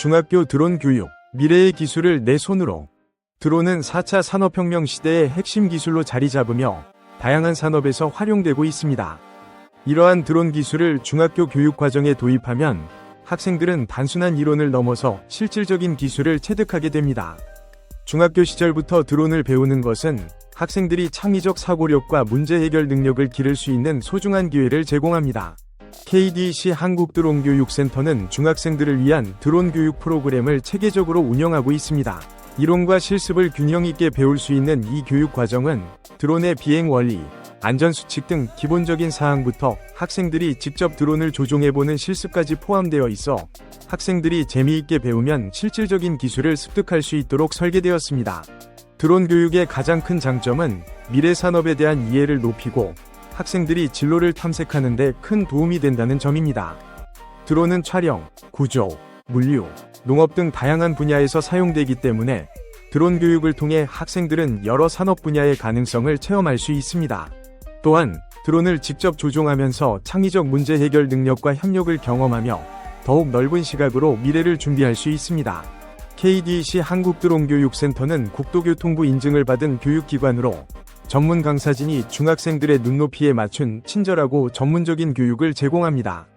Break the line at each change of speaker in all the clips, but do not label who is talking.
중학교 드론 교육, 미래의 기술을 내 손으로. 드론은 4차 산업혁명 시대의 핵심 기술로 자리 잡으며 다양한 산업에서 활용되고 있습니다. 이러한 드론 기술을 중학교 교육 과정에 도입하면 학생들은 단순한 이론을 넘어서 실질적인 기술을 체득하게 됩니다. 중학교 시절부터 드론을 배우는 것은 학생들이 창의적 사고력과 문제 해결 능력을 기를 수 있는 소중한 기회를 제공합니다. KDC 한국드론교육센터는 중학생들을 위한 드론 교육 프로그램을 체계적으로 운영하고 있습니다. 이론과 실습을 균형 있게 배울 수 있는 이 교육 과정은 드론의 비행 원리, 안전 수칙 등 기본적인 사항부터 학생들이 직접 드론을 조종해보는 실습까지 포함되어 있어 학생들이 재미있게 배우면 실질적인 기술을 습득할 수 있도록 설계되었습니다. 드론 교육의 가장 큰 장점은 미래 산업에 대한 이해를 높이고 학생들이 진로를 탐색하는 데 큰 도움이 된다는 점입니다. 드론은 촬영, 구조, 물류, 농업 등 다양한 분야에서 사용되기 때문에 드론 교육을 통해 학생들은 여러 산업 분야의 가능성을 체험할 수 있습니다. 또한 드론을 직접 조종하면서 창의적 문제 해결 능력과 협력을 경험하며 더욱 넓은 시각으로 미래를 준비할 수 있습니다. KDC 한국드론교육센터는 국토교통부 인증을 받은 교육기관으로 전문 강사진이 중학생들의 눈높이에 맞춘 친절하고 전문적인 교육을 제공합니다.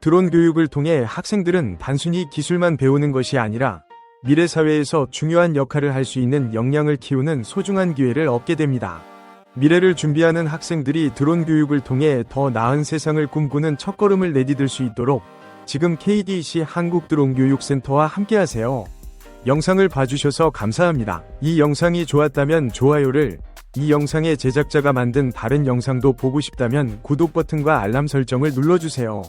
드론 교육을 통해 학생들은 단순히 기술만 배우는 것이 아니라 미래 사회에서 중요한 역할을 할 수 있는 역량을 키우는 소중한 기회를 얻게 됩니다. 미래를 준비하는 학생들이 드론 교육을 통해 더 나은 세상을 꿈꾸는 첫걸음을 내디딜 수 있도록 지금 KDC 한국드론교육센터와 함께하세요. 영상을 봐주셔서 감사합니다. 이 영상이 좋았다면 좋아요를, 이 영상의 제작자가 만든 다른 영상도 보고 싶다면 구독 버튼과 알람 설정을 눌러주세요.